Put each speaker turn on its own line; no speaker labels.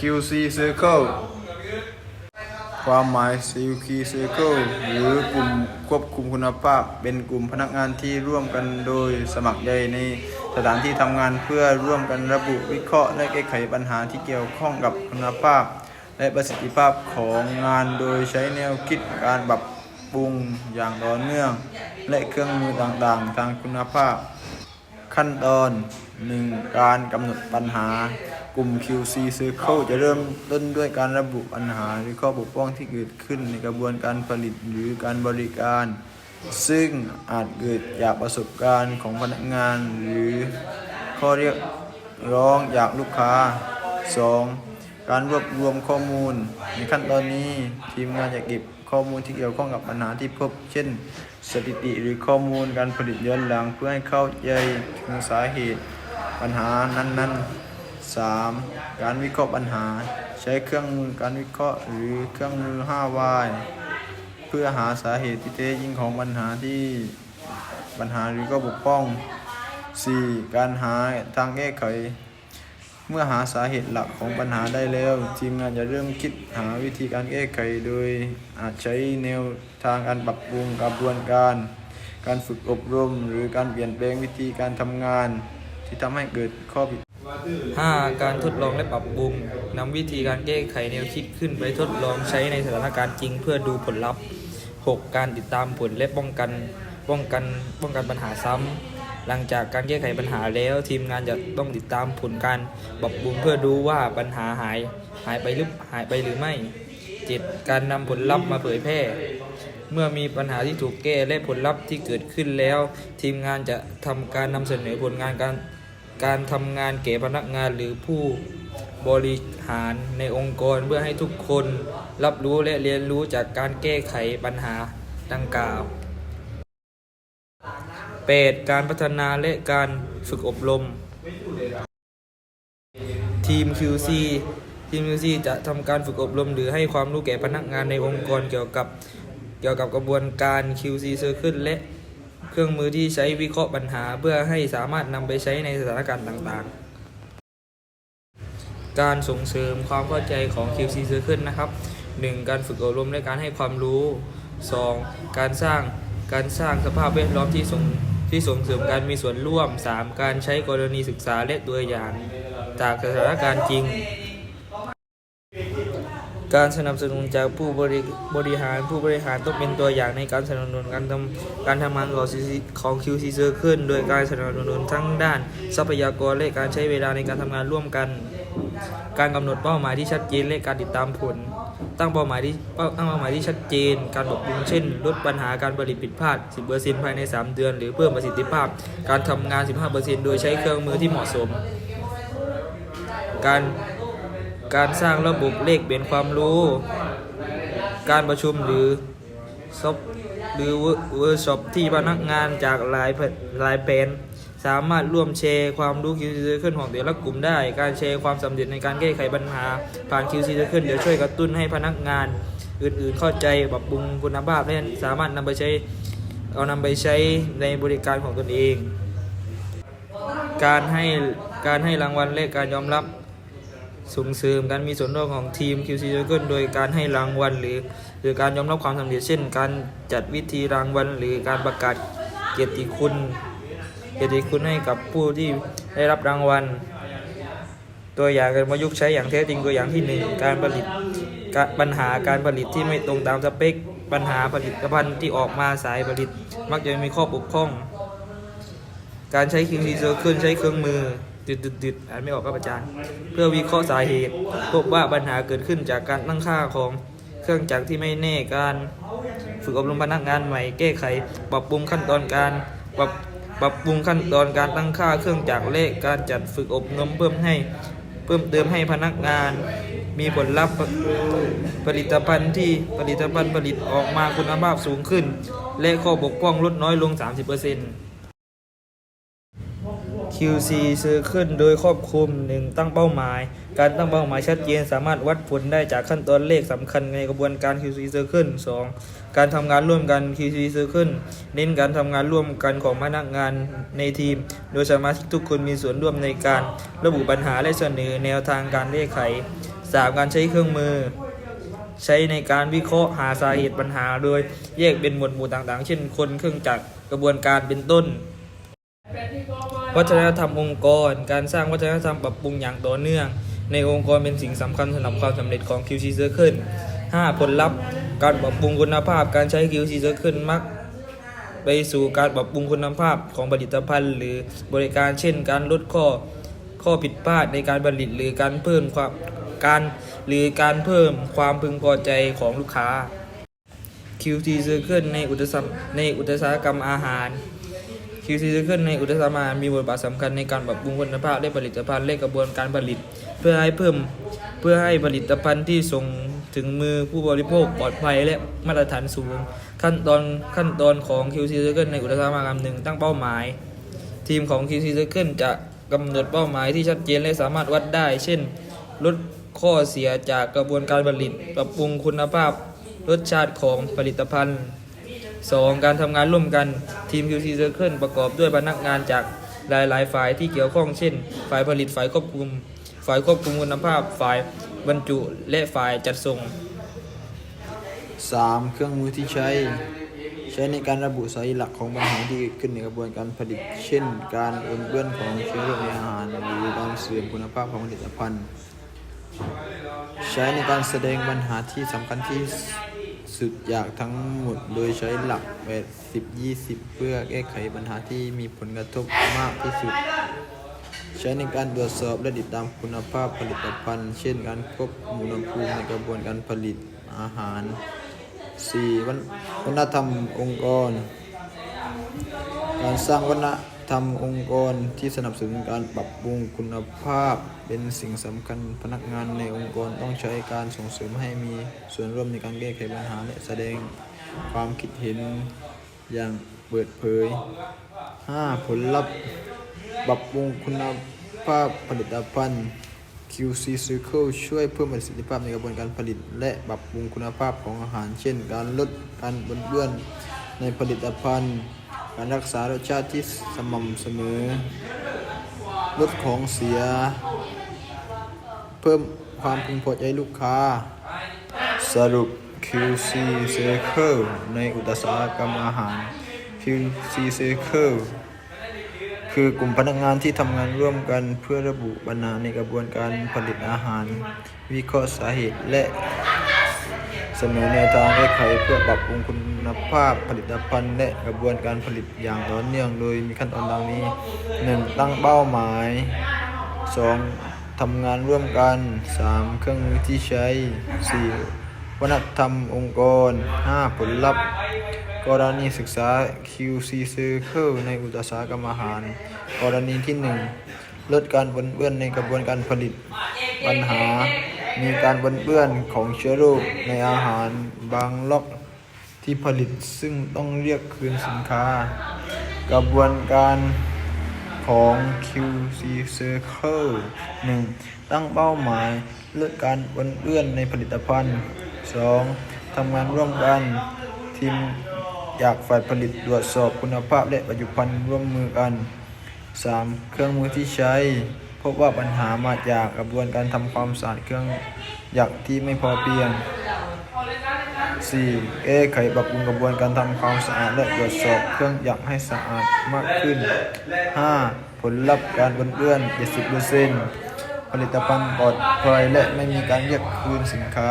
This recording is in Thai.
QC Circle ความหมาย CQC Circle หรือกลุ่มควบคุมคุณภาพ เป็นกลุ่มพนักงานที่ร่วมกันโดยสมัครใจในสถานที่ทำงานเพื่อร่วมกันระบุวิเคราะห์และแก้ไขปัญหาที่เกี่ยวข้องกับคุณภาพ และประสิทธิภาพของงานโดยใช้แนวคิดการปรับปรุงอย่างต่อเนื่อง และเครื่องมือต่างๆ ทางคุณภาพ ขั้นตอน 1. การกำหนดปัญหา กลุ่ม QC Circle จะเริ่มต้นด้วยการระบุปัญหาหรือข้อบกพร่องที่เกิดขึ้นในกระบวนการผลิตหรือการบริการ ซึ่งอาจเกิดจากประสบการณ์ของพนักงานหรือข้อเรียกร้องจากลูกค้า 2. การรวบรวมข้อมูล ในขั้นตอนนี้ทีมงานจะเก็บข้อมูลที่เกี่ยวข้องกับปัญหาที่พบ เช่น สถิติหรือข้อมูลการผลิตย้อนหลังเพื่อให้เข้าใจถึงสาเหตุปัญหานั้นๆ 3. การวิเคราะห์ปัญหา ใช้เครื่องมือการวิเคราะห์หรือเครื่องมือ 5Y เพื่อหาสาเหตุที่แท้จริงของปัญหาที่ปัญหาหรือก็บกพร่อง 4. การหาทางแก้ไข เมื่อหาสาเหตุหลักของปัญหาได้แล้ว ทีมงานจะเริ่มคิดหาวิธีการแก้ไขโดยอาจใช้แนวทางการปรับปรุงกระบวนการ การฝึกอบรม หรือการเปลี่ยนแปลงวิธีการทำงาน ที่ทำให้เกิดข้อผิด
5. การทดลองและปรับปรุงนำวิธีการแก้ไขแนวคิดขึ้นไปทดลองใช้ในสถานการณ์จริง เพื่อดูผลลัพธ์ 6. การติดตามผลและป้องกันป้องกันป้องกันปัญหาซ้ำ หลังจากการแก้ไขปัญหาแล้วทีมงานจะต้องติดตามผลการปรับปรุงเพื่อดูว่าปัญหาหายหายไปหรือหายไปหรือไม่ 7. การนำผลลัพธ์มาเผยแพร่ เมื่อมีปัญหาที่ถูกแก้และผลลัพธ์ที่เกิดขึ้นแล้ว ทีมงานจะทำการนำเสนอผลงานการ การทำงานแก่พนักงานหรือผู้บริหารในองค์กรเพื่อให้ทุกคนรับรู้และเรียนรู้จากการแก้ไขปัญหาดังกล่าว 8. การพัฒนาและการฝึกอบรม ทีม QC ทีม QC จะทำการฝึกอบรม หรือให้ความรู้แก่พนักงานในองค์กรเกี่ยวกับเกี่ยวกับกระบวนการ QC Circle และ เครื่องมือที่ใช้วิเคราะห์ปัญหาเพื่อให้สามารถนำไปใช้ในสถานการณ์ต่างๆ การส่งเสริมความเข้าใจของ QC Circle นะครับ 1. การฝึกอบรมและการให้ความรู้ 2. การสร้างการสร้างสภาพแวดล้อมที่ส่งที่ส่งเสริมการมีส่วนร่วม 3. การใช้กรณีศึกษาและตัวอย่าง จากสถานการณ์จริง การสนับสนุนจากผู้บริบริหารผู้บริหารต้องเป็นตัวอย่างในการสนับสนุนการทำการทำงานของ CC ของ QC Circle โดยการสนับสนุนทั้งด้านทรัพยากรและการใช้เวลาในการทำงานร่วมกัน การกำหนดเป้าหมายที่ชัดเจนและการติดตามผล ตั้งเป้าหมายที่เป้าตั้งเป้าหมายที่ชัดเจน การปรับปรุงเช่น ลดปัญหาการผลิตผิดพลาด 10%ภายใน 3 เดือน หรือเพิ่มประสิทธิภาพ การทำงาน 15%โดยใช้เครื่องมือที่เหมาะสม การ การสร้างระบบเลขเปลี่ยนความรู้ การประชุมหรือซอฟหรือเวิร์กช็อปที่พนักงานจากหลายหลายแผนสามารถร่วมแชร์ความรู้ QC Circle ของแต่ละกลุ่มได้ การแชร์ความสำเร็จในการแก้ไขปัญหา ผ่าน QC Circle เดี๋ยวช่วยกระตุ้นให้พนักงาน อื่นๆเข้าใจปรับปรุงคุณภาพและสามารถนำไปใช้เอานำไปใช้ในบริการของตนเอง การให้การให้รางวัลและการยอมรับ ส่งเสริมการมีส่วนร่วมของทีม QC Circle โดยการให้รางวัลหรือ หรือการยอมรับความสำเร็จเช่น การจัดวิธีรางวัลหรือการประกาศเกียรติคุณ เกียรติคุณให้กับผู้ที่ได้รับรางวัล ตัวอย่างการประยุกต์ใช้อย่างแท้จริงตัวอย่างที่หนึ่งการผลิตปัญหาการผลิตที่ไม่ตรงตามสเปค ปัญหาผลิตภัณฑ์ที่ออกมาสายผลิต มักจะมีข้อบกพร่อง การใช้ QC Circle ใช้เครื่องมือ ดดดึดดึดอ่านไม่ออกครับอาจารย์ เพื่อวิเคราะห์สาเหตุ พบว่าปัญหาเกิดขึ้นจากการตั้งค่าของเครื่องจักรที่ไม่แน่การฝึกอบรมพนักงานใหม่ แก้ไข ปรับปรุงขั้นตอนการปรับปรับปรุงขั้นตอนการตั้งค่าเครื่องจักรและการจัดฝึกอบรมเพิ่มให้เพิ่มเติมให้พนักงาน มีผลลัพธ์ผลิตภัณฑ์ที่ผลิตภัณฑ์ผลิตออกมาคุณภาพสูงขึ้น และข้อบกพร่องลดน้อยลง 30% QC Circle โดยครอบคลุม 1. ตั้งเป้าหมาย การตั้งเป้าหมายชัดเจนสามารถวัดผลได้จากขั้นตอนเลขสำคัญในกระบวนการ QC Circle 2. การทำงานร่วมกัน QC Circle เน้นการทำงานร่วมกันของพนักงานในทีม โดยสมาชิกทุกคนมีส่วนร่วมในการระบุปัญหาและเสนอแนวทางการแก้ไข 3. การใช้เครื่องมือ ใช้ในการวิเคราะห์หาสาเหตุปัญหา โดยแยกเป็นหมวดหมู่ต่างๆ เช่น คนเครื่องจักรกระบวนการเป็นต้น วัฒนธรรมองค์กร การสร้างวัฒนธรรมปรับปรุงอย่างต่อเนื่อง ในองค์กรเป็นสิ่งสำคัญสำหรับความสำเร็จของ QC Circle 5. ผลลัพธ์ การปรับปรุงคุณภาพ การใช้ QC Circle มักไปสู่การปรับปรุงคุณภาพของผลิตภัณฑ์ หรือบริการเช่น การลดข้อข้อผิดพลาดในการผลิตหรือการเพิ่มความการหรือการเพิ่มความพึงพอใจของลูกค้า QC Circle ในอุตสาหในอุตสาหกรรมอาหาร QC Circle ในอุตสาหกรรมมีบทบาทสำคัญในการปรับปรุงคุณภาพและผลิตภัณฑ์และกระบวนการผลิต เพื่อให้เพิ่มเพื่อให้ผลิตภัณฑ์ที่ส่งถึงมือผู้บริโภคปลอดภัยและมาตรฐานสูง ขั้นตอนขั้นตอนของ QC Circle ในอุตสาหกรรมหนึ่งตั้งเป้าหมาย ทีมของ QC Circle จะกำหนดเป้าหมายที่ชัดเจนและสามารถวัดได้ เช่น ลดข้อเสียจากกระบวนการผลิต ปรับปรุงคุณภาพรสชาติของผลิตภัณฑ์ 2. การทำงานร่วมกันทีม QC Circle ประกอบด้วยพนักงานจากหลายๆ ฝ่ายที่เกี่ยวข้องเช่น ฝ่ายผลิตฝ่ายควบคุม ฝ่ายควบคุมคุณภาพ ฝ่ายบรรจุและฝ่ายจัดส่ง
3. เครื่องมือที่ใช้ ใช้ในการระบุสาเหตุหลักของปัญหาที่เกิดขึ้นในกระบวนการผลิต เช่น การปนเปื้อนของเชื้อโรคในอาหารหรือการเสื่อมคุณภาพของผลิตภัณฑ์ ใช้ในการแสดงปัญหาที่สำคัญที่ สุดอยากทั้งหมดโดยใช้หลัก 80 20 เพื่อแก้ไขปัญหาที่มีผลกระทบมากที่สุด ใช้ในการตรวจสอบและติดตามคุณภาพผลิตภัณฑ์ เช่นการควบคุมอุณหภูมิในกระบวนการผลิตอาหาร 4. วัฒนธรรมองค์กร การสร้างวัฒน ธรรมองค์กรที่สนับสนุนการปรับปรุงคุณภาพ เป็นสิ่งสำคัญพนักงานในองค์กรต้องใช้การส่งเสริมให้มีส่วนร่วมในการแก้ไขปัญหาและแสดงความคิดเห็นอย่างเปิดเผย 5. ผลลัพธ์ปรับปรุงคุณภาพผลิตภัณฑ์ QC Circle ช่วยเพิ่มประสิทธิภาพในกระบวนการผลิต และปรับปรุงคุณภาพของอาหาร เช่น การลดการบนเบื้อนในผลิตภัณฑ์ การรักษารสชาติที่สม่ำเสมอ ลดของเสีย เพิ่มความพึงพอใจลูกค้า สรุป QC Circle ในอุตสาหกรรมอาหาร QC Circle คือกลุ่มพนักงานที่ทำงานร่วมกันเพื่อระบุปัญหาในกระบวนการผลิตอาหาร วิเคราะห์สาเหตุและ เสนอแนวทางแก้ไขเพื่อปรับปรุงคุณภาพผลิตภัณฑ์และกระบวนการผลิตอย่างต่อเนื่องโดยมีขั้นตอนดังนี้ 1. ตั้งเป้าหมาย 2. ทำงานร่วมกัน 3. เครื่องมือที่ใช้ 4. วัฒนธรรมองค์กร 5. ผลลัพธ์กรณีศึกษา QC Circle ในอุตสาหกรรมอาหาร กรณีที่ 1 ลดการปนเปื้อนในกระบวนการผลิตปัญหา มีการปนเปื้อนของเชื้อโรคในอาหารบางล็อกที่ผลิตซึ่งต้องเรียกคืนสินค้า กระบวนการของ QC Circle 1. ตั้งเป้าหมายลดการปนเปื้อนในผลิตภัณฑ์ 2. ทำงานร่วมกันทีมอยากฝ่ายผลิตตรวจสอบคุณภาพและปัจจุบันร่วมมือกัน 3. เครื่องมือที่ใช้ พบว่าปัญหามาจากกระบวนการทำความสะอาดเครื่องยักที่ไม่พอเพียง 4. แก้ไขปรับปรุงกระบวนการทำความสะอาดและตรวจสอบเครื่องยักให้สะอาดมากขึ้น 5. ผลลัพธ์การบนเปื้อน70%ผลิตภัณฑ์ปลอดภัยและไม่มีการเรียกคืนสินค้า